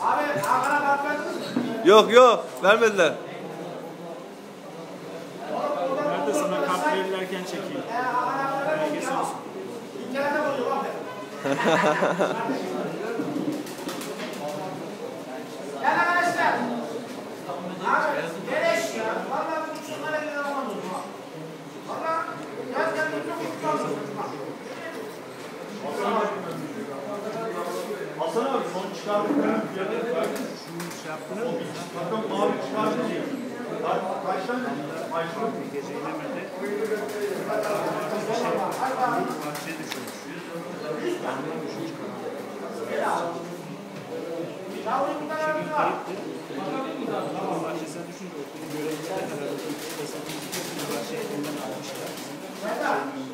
Abi Ankara kart verdiniz mi? Yok yok vermediler. Nerede sana kart verirlerken çekeyim. Belgesi olsun. İnternete koyuyor abi. Gel arkadaşlar. Abi nereye ya? Vallahi bu çocuklara gidelim. Vallahi. Vallahi. Yaz geldim çok mutlu Hasan abi son çıkardık. Bakın mavi çıkardı diye. Kaç tane? Ayşe. Yavrum bu kadar var. Bahçesine düşünce okulun görevlileri herhalde bu ikisi de satın bahçe elinden almışlar. Nerede?